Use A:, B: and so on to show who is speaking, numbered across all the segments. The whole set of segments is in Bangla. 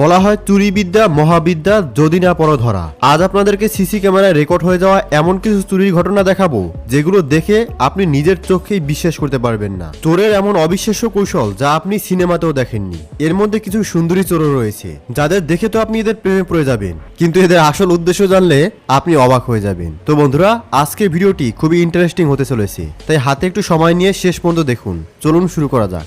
A: বলা হয় চুরিবিদ্যা, মহাবিদ্যা, যদি না পড়ো ধরা। আজ আপনাদেরকে সিসি ক্যামেরায় রেকর্ড হয়ে যাওয়া এমন কিছু চুরির ঘটনা দেখাবো, যেগুলো দেখে আপনি নিজের চোখেই বিশ্বাস করতে পারবেন না। চোরের এমন অবিশ্বাস্য কৌশল যা আপনি সিনেমাতেও দেখেননি। এর মধ্যে কিছু সুন্দরী চোরও রয়েছে, যাদের দেখে তো আপনি এদের প্রেমে পড়ে যাবেন, কিন্তু এদের আসল উদ্দেশ্য জানলে আপনি অবাক হয়ে যাবেন। তো বন্ধুরা, আজকের ভিডিওটি খুবই ইন্টারেস্টিং হতে চলেছে, তাই হাতে একটু সময় নিয়ে শেষ পর্যন্ত দেখুন। চলুন শুরু করা যাক।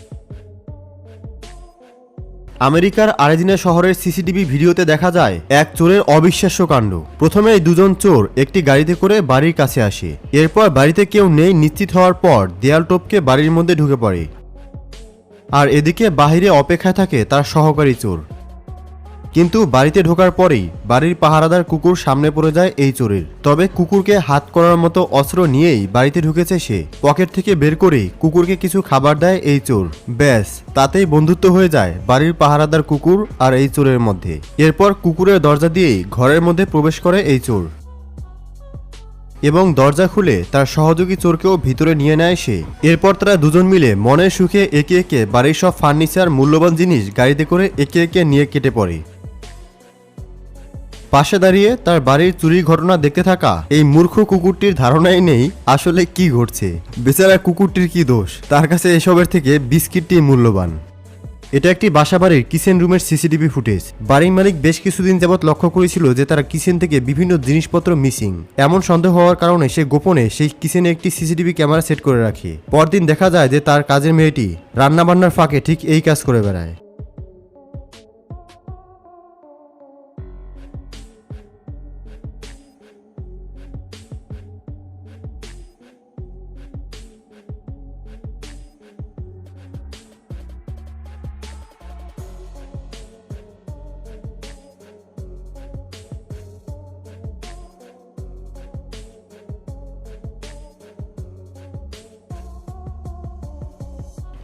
A: আমেরিকার আরেজিনা শহরের সিসিটিভি ভিডিওতে দেখা যায়, এক চোরের অবিশ্বাস্য কাণ্ড। প্রথমে দুজন চোর একটি গাড়িতে করে বাড়ির কাছে আসে। এরপর বাড়িতে কেউ নেই, নিশ্চিত হওয়ার পর দেয়াল টোপকে বাড়ির মধ্যে ঢুকে পড়ে। আর এদিকে বাহিরে অপেক্ষায় থাকে তার সহকারী চোর। কিন্তু বাড়িতে ঢোকার পরেই বাড়ির পাহারাদার কুকুর সামনে পড়ে যায় এই চোরের। তবে কুকুরকে হাত করার মতো অস্ত্র নিয়েই বাড়িতে ঢুকেছে সে। পকেট থেকে বের করেই কুকুরকে কিছু খাবার দেয় এই চোর। ব্যাস, তাতেই বন্ধুত্ব হয়ে যায় বাড়ির পাহারাদার কুকুর আর এই চোরের মধ্যে। এরপর কুকুরের দরজা দিয়েই ঘরের মধ্যে প্রবেশ করে এই চোর। এবং দরজা খুলে তার সহযোগী চোরকেও ভিতরে নিয়ে নেয় সে। এরপর তারা দুজন মিলে মনের সুখে একে একে বাড়ির সব ফার্নিচার, মূল্যবান জিনিস গাড়িতে করে একে একে নিয়ে কেটে পড়ে। পাশে দাঁড়িয়ে তার বাড়ির চুরির ঘটনা দেখতে থাকা এই মূর্খ কুকুরটির ধারণাই নেই আসলে কি ঘটছে। বেচারা কুকুরটির কি দোষ? তার কাছে এসবের থেকে বিস্কিটটি মূল্যবান। এটা একটি বাসা বাড়ির কিচেন রুমের সিসিটিভি ফুটেজ। বাড়ির মালিক বেশ কিছুদিন যাবৎ লক্ষ্য করেছিল যে তারা কিচেন থেকে বিভিন্ন জিনিসপত্র মিসিং। এমন সন্দেহ হওয়ার কারণে সে গোপনে সেই কিচেনে একটি সিসিটিভি ক্যামেরা সেট করে রাখে। পরদিন দেখা যায় যে তার কাজের মেয়েটি রান্নাবান্নার ফাঁকে ঠিক এই কাজ করে বেড়ায়।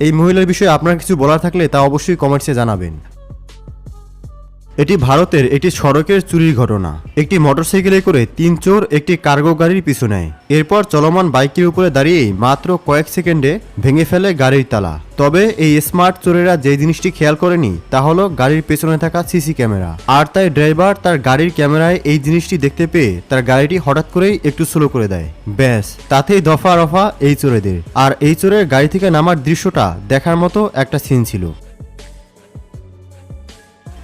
A: এই মহিলার বিষয়ে আপনার কিছু বলার থাকলে তা অবশ্যই কমেন্টসে জানাবেন। এটি ভারতের একটি সড়কের চুরির ঘটনা। একটি মোটরসাইকেলে করে তিন চোর একটি কার্গো গাড়ির পিছু নেয় এরপর চলমান বাইকের উপরে দাঁড়িয়েই মাত্র কয়েক সেকেন্ডে ভেঙে ফেলে গাড়ির তালা। তবে এই স্মার্ট চোরেরা যে জিনিসটি খেয়াল করেনি, তা হলো গাড়ির পেছনে থাকা সিসি ক্যামেরা। আর তাই ড্রাইভার তার গাড়ির ক্যামেরায় এই জিনিসটি দেখতে পেয়ে তার গাড়িটি হঠাৎ করেই একটু স্লো করে দেয়। ব্যাস, তাতেই দফা রফা এই চোরেদের। আর এই চোরের গাড়ি থেকে নামার দৃশ্যটা দেখার মতো একটা সিন ছিল।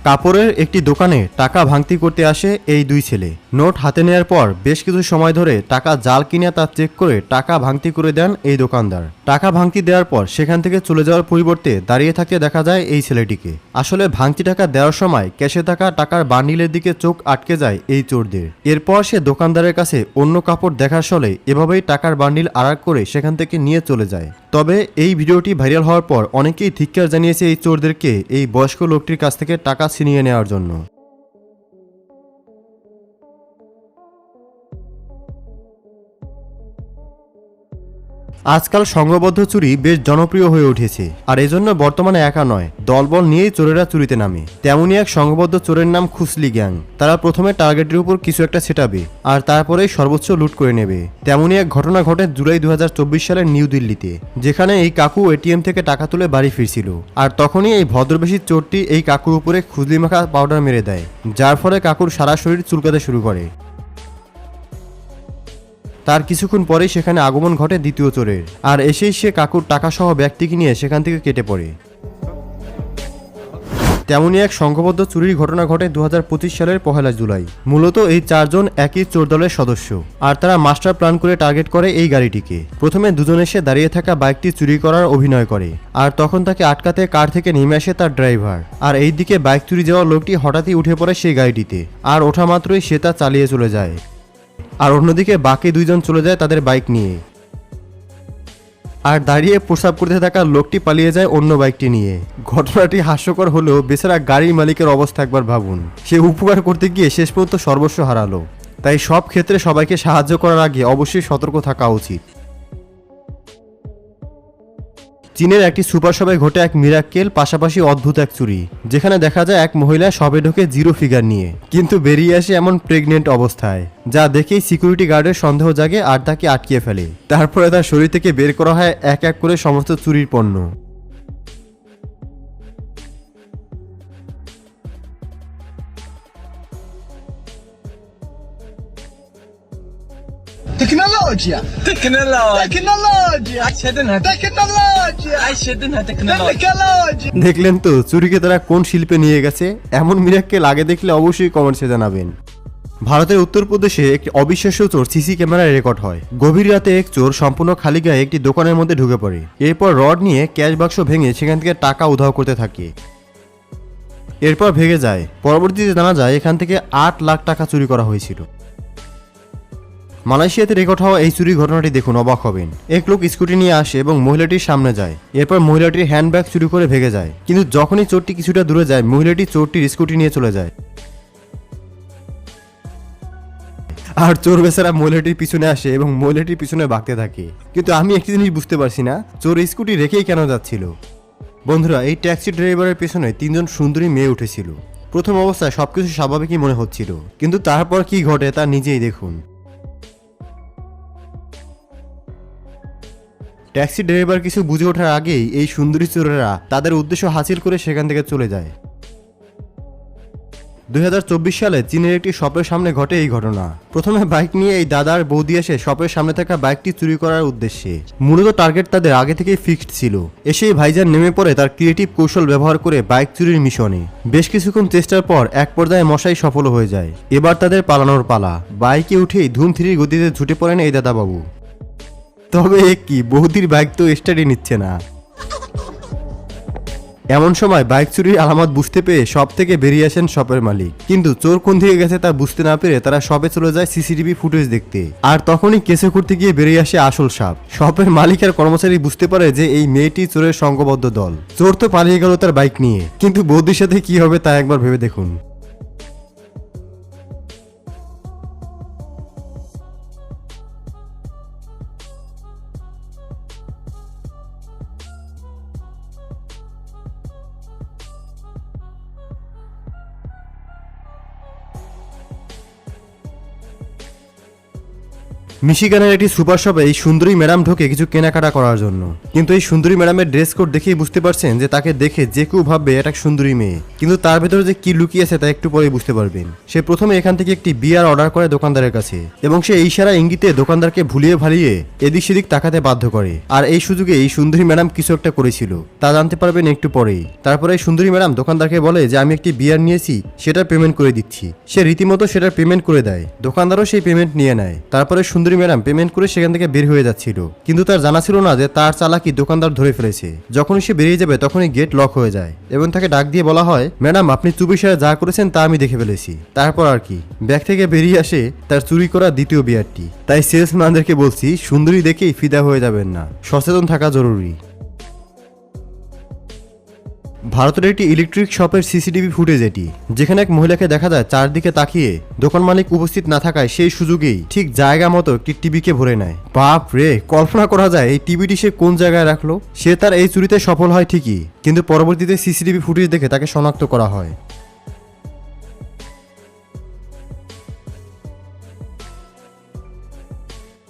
A: কাপড়ের একটি দোকানে টাকা ভাঙতি করতে আসে এই দুই ছেলে। নোট হাতে নেওয়ার পর বেশ কিছু সময় ধরে টাকা জাল কিনে তা চেক করে টাকা ভাঙতি করে দেন এই দোকানদার। টাকা ভাঙতি দেওয়ার পর সেখান থেকে চলে যাওয়ার পরিবর্তে দাঁড়িয়ে থাকতে দেখা যায় এই ছেলেটিকে। আসলে ভাঙতি টাকা দেওয়ার সময় ক্যাশে থাকা টাকার বান্ডিলের দিকে চোখ আটকে যায় এই চোরদের। এরপর সে দোকানদারের কাছে অন্য কাপড় দেখার সলে এভাবেই টাকার বান্ডিল আড়াক করে সেখান থেকে নিয়ে চলে যায়। তবে এই ভিডিওটি ভাইরাল হওয়ার পর অনেকেই ধিক্কার জানিয়েছে এই চোরদেরকে এই বয়স্ক লোকটির কাছ থেকে টাকা ছিনিয়ে নেওয়ার জন্য। আজকাল সংঘবদ্ধ চুরি বেশ জনপ্রিয় হয়ে উঠেছে, আর এজন্য বর্তমানে একা নয়, দলবল নিয়েই চোরেরা চুরিতে নামে। তেমনই এক সংঘবদ্ধ চোরের নাম খুসলি গ্যাং। তারা প্রথমে টার্গেটের উপর কিছু একটা ছেটাবে, আর তারপরেই সর্বোচ্চ লুট করে নেবে। তেমনই এক ঘটনা ঘটে জুলাই দু সালের নিউ দিল্লিতে, যেখানে এই কাকু এটিএম থেকে টাকা তুলে বাড়ি ফিরছিল, আর তখনই এই ভদ্রবেশী চোরটি এই কাকুর উপরে খুজলি মাখা পাউডার মেরে দেয়, যার ফলে কাকুর সারা শরীর চুলকাতে শুরু করে। তার কিছুক্ষণ পরেই সেখানে আগমন ঘটে দ্বিতীয় চোরের আর এসেই সে কাকুর টাকা সহ ব্যক্তিকে নিয়ে সেখান থেকে কেটে পড়ে। তেমনই এক সংঘবদ্ধ চুরির ঘটনা ঘটে দু হাজার পঁচিশ সালের পহেলা জুলাই। মূলত এই চারজন একই চোর দলের সদস্য। আর তারা মাস্টার প্ল্যান করে টার্গেট করে এই গাড়িটিকে। প্রথমে দুজন এসে দাঁড়িয়ে থাকা বাইকটি চুরি করার অভিনয় করে। আর তখন তাকে আটকাতে কার থেকে নেমে আসে তার ড্রাইভার। আর এই দিকে বাইক চুরি যাওয়া লোকটি হঠাৎই উঠে পড়ে সেই গাড়িটিতে। আর ওঠা মাত্রই সে তা চালিয়ে চলে যায়। আর অন্যদিকে বাকি দুইজন চলে যায় তাদের বাইক নিয়ে। আর দাঁড়িয়ে প্রসাব করতে থাকা লোকটি পালিয়ে যায় অন্য বাইকটি নিয়ে। ঘটনাটি হাস্যকর হলেও বেচারা গাড়ির মালিকের অবস্থা একবার ভাবুন। সে উপকার করতে গিয়ে শেষ পর্যন্ত সর্বস্ব হারালো। তাই সব ক্ষেত্রে সবাইকে সাহায্য করার আগে অবশ্যই সতর্ক থাকা উচিত। চীনের একটি সুপার শপে ঘটে এক মিরাক্কেল, পাশাপাশি অদ্ভুত এক চুরি, যেখানে দেখা যায় এক মহিলা সবে ঢোকে জিরো ফিগার নিয়ে, কিন্তু বেরিয়ে আসে এমন প্রেগনেন্ট অবস্থায়, যা দেখেই সিকিউরিটি গার্ডের সন্দেহ জাগে আর তাকে আটকিয়ে ফেলে। তারপরে তার শরীর থেকে বের করা হয় এক এক করে সমস্ত চুরির পণ্য।
B: Tecnologia.
C: Tecnologia.
B: Tecnologia.
C: Tecnologia. Tecnologia.
B: Tecnologia.
A: দেখলেন তো চুরিকে তারা কোন শিল্পে নিয়ে গেছে এমন মিরাককে লাগে দেখলে অবশ্যই কমেন্টসে জানাবেন ভারতের উত্তরপ্রদেশে একটি অবিশ্বাস্য চোর সিসি ক্যামেরায় রেকর্ড হয় গভীর রাতে এক চোর সম্পূর্ণ খালি গায়ে একটি দোকানের মধ্যে ঢুকে পড়ে এরপর রড নিয়ে ক্যাশ বাক্স ভেঙে সেখান থেকে টাকা উধাও করতে থাকে এরপর ভেঙে যায় পরবর্তীতে জানা যায় এখান থেকে আট লাখ টাকা চুরি করা হয়েছিল মালয়েশিয়াতে রেকর্ড হওয়া এই চুরি ঘটনাটি দেখুন অবাক হবেন। এক লোক স্কুটি নিয়ে আসে এবং মহিলাটির সামনে যায়। এরপর মহিলাটির হ্যান্ডব্যাগ চুরি করে ভেঙে যায়। কিন্তু যখনই চোরটি কিছুটা দূরে যায়, মহিলাটি চোরটির স্কুটি নিয়ে চলে যায়। আর চোর বেচারা মহিলাটির পিছনে আসে এবং মহিলাটির পিছনে বাঁকতে থাকে। কিন্তু আমি একটি জিনিস বুঝতে পারছি না, চোর স্কুটি রেখেই কেন যাচ্ছিল? বন্ধুরা, এই ট্যাক্সি ড্রাইভারের পেছনে তিনজন সুন্দরী মেয়ে উঠেছিল। প্রথম অবস্থায় সবকিছু স্বাভাবিকই মনে হচ্ছিল। কিন্তু তারপর কি ঘটে তা নিজেই দেখুন। ট্যাক্সি ড্রাইভার কিছু বুঝে ওঠার আগেই এই সুন্দরী চোরেরা তাদের উদ্দেশ্য হাসিল করে সেখান থেকে চলে যায়। দু হাজার চব্বিশ সালে চীনের একটি শপের সামনে ঘটে এই ঘটনা। প্রথমে বাইক নিয়ে এই দাদার বৌদি এসে শপের সামনে থাকা বাইকটি চুরি করার উদ্দেশ্যে। মূলত টার্গেট তাদের আগে থেকেই ফিক্সড ছিল। এসেই ভাইজান নেমে পড়ে তার ক্রিয়েটিভ কৌশল ব্যবহার করে বাইক চুরির মিশনে। বেশ কিছুক্ষণ চেষ্টার পর এক পর্যায়ে মশাই সফল হয়ে যায়। এবার তাদের পালানোর পালা। বাইকে উঠেই ধুম থ্রির গতিতে ছুটে পড়েন এই দাদাবাবু। তবে কি, বৌদির বাইক তো স্টাডি নিচ্ছে না। এমন সময় বাইক চুরির আলামত বুঝতে পেয়ে শপ থেকে বেরিয়ে আসেন শপের মালিক। কিন্তু চোর কোন দিকে গেছে তা বুঝতে না পেরে তারা শপে চলে যায় সিসিটিভি ফুটেজ দেখতে। আর তখনই কেসে করতে গিয়ে বেরিয়ে আসে আসল সাপ শপের মালিক আর কর্মচারী বুঝতে পারে যে এই মেয়েটি চোরের সংঘবদ্ধ দল। চোর তো পালিয়ে গেল তার বাইক নিয়ে। কিন্তু বৌদির সাথে কি হবে তা একবার ভেবে দেখুন। মিশিগানের একটি সুপার শপে এই সুন্দরী ম্যাডাম ঢোকে কিছু কেনাকাটা করার জন্য। কিন্তু এই সুন্দরী ম্যাডামের ড্রেস কোড দেখেই বুঝতে পারছেন যে তাকে দেখে যে কেউ ভাববে এটা সুন্দরী মেয়ে। কিন্তু তার ভেতরে যে কি লুকিয়ে আছে তা একটু পরেই বুঝতে পারবেন। সে প্রথমে এখান থেকে একটি বিয়ার অর্ডার করে দোকানদারের কাছে এবং সে ইশারা ইঙ্গিতে দোকানদারকে ভুলিয়ে ভালিয়ে এদিক সেদিক তাকাতে বাধ্য করে। আর এই সুযোগে এই সুন্দরী ম্যাডাম কিছু একটা করেছিল। তা জানতে পারবেন একটু পরেই। তারপরে এই সুন্দরী ম্যাডাম দোকানদারকে বলে যে, আমি একটি বিয়ার নিয়েছি, সেটার পেমেন্ট করে দিচ্ছি। সে রীতিমতো সেটার পেমেন্ট করে দেয়। দোকানদারও সেই পেমেন্ট নিয়ে নেয়। তারপরে সুন্দরী ম্যাডাম পেমেন্ট করে সেখান থেকে বের হয়ে যাচ্ছিল। কিন্তু তার জানা ছিল না যে তার চালাকি দোকানদার ধরে ফেলেছে। যখনই সে বেরিয়ে যাবে তখনই গেট লক হয়ে যায় এবং তাকে ডাক দিয়ে বলা হয়, ম্যাডাম, আপনি চুপিসারে যা করেছেন তা আমি দেখে ফেলেছি। তারপর আর কি, ব্যাগ থেকে বেরিয়ে আসে তার চুরি করা দ্বিতীয় বিয়ারটি তাই সেলসম্যানদেরকে বলছি, সুন্দরী দেখেই ফিদা হয়ে যাবেন না। সচেতন থাকা জরুরি। ভারতের একটি ইলেকট্রিক শপের সিসিটিভি ফুটেজ এটি, যেখানে এক মহিলাকে দেখা যায় চারদিকে তাকিয়ে দোকান মালিক উপস্থিত না থাকায় সেই সুযোগেই ঠিক জায়গা মতো একটি টিভিকে ভরে নেয়। বাপ রে, কল্পনা করা যায় এই টিভিটি সে কোন জায়গায় রাখল? সে তার এই চুরিতে সফল হয় ঠিকই, কিন্তু পরবর্তীতে সিসিটিভি ফুটেজ দেখে তাকে শনাক্ত করা হয়।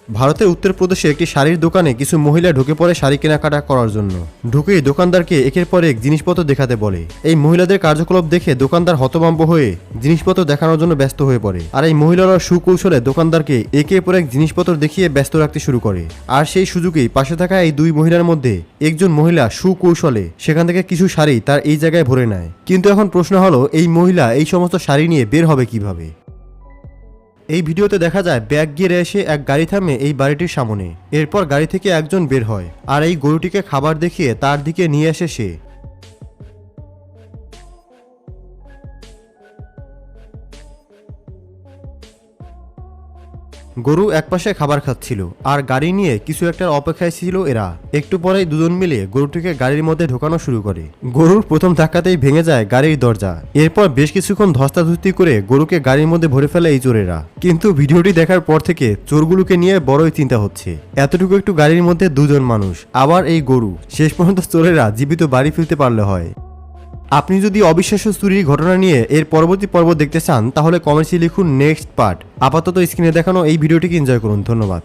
A: ভারতের উত্তরপ্রদেশে একটি শাড়ির দোকানে কিছু মহিলা ঢুকে পড়ে শাড়ি কেনাকাটা করার জন্য। ঢুকেই দোকানদারকে একের পর এক জিনিসপত্র দেখাতে বলে। এই মহিলাদের কার্যকলাপ দেখে দোকানদার হতভম্ব হয়ে জিনিসপত্র দেখানোর জন্য ব্যস্ত হয়ে পড়ে। আর এই মহিলারা সুকৌশলে দোকানদারকে একের পর এক জিনিসপত্র দেখিয়ে ব্যস্ত রাখতে শুরু করে। আর সেই সুযোগেই পাশে থাকা এই দুই মহিলার মধ্যে একজন মহিলা সুকৌশলে সেখান থেকে কিছু শাড়ি তার এই জায়গায় ভরে নেয়। কিন্তু এখন প্রশ্ন হলো, এই মহিলা এই সমস্ত শাড়ি নিয়ে বের হবে কীভাবে? এই ভিডিওতে দেখা যায়, ব্যাগ গিয়ে এসে এক গাড়ি থামে এই বাড়িটির সামনে। এরপর গাড়ি থেকে একজন বের হয় আর এই গরুটিকে খাবার দেখিয়ে তার দিকে নিয়ে এসে সে। গরু একপাশে খাবার খাচ্ছিল, আর গাড়ি নিয়ে কিছু একটার অপেক্ষায় ছিল এরা। একটু পরেই দুজন মিলে গরুটিকে গাড়ির মধ্যে ঢোকানো শুরু করে। গরুর প্রথম ধাক্কাতেই ভেঙে যায় গাড়ির দরজা। এরপর বেশ কিছুক্ষণ ধস্তাধস্তি করে গরুকে গাড়ির মধ্যে ভরে ফেলে এই চোরেরা। কিন্তু ভিডিওটি দেখার পর থেকে চোরগুলোকে নিয়ে বড়ই চিন্তা হচ্ছে। এতটুকু একটু গাড়ির মধ্যে দুজন মানুষ, আবার এই গরু। শেষ পর্যন্ত চোরেরা জীবিত বাড়ি ফিরতে পারলে হয়। আপনি যদি অবিশ্বাস্য চুরির ঘটনা নিয়ে এর পরবর্তী পর্ব দেখতে চান, তাহলে কমেন্টসে লিখুন নেক্সট পার্ট। আপাতত স্ক্রিনে দেখানো এই ভিডিওটিকে এনজয় করুন। ধন্যবাদ।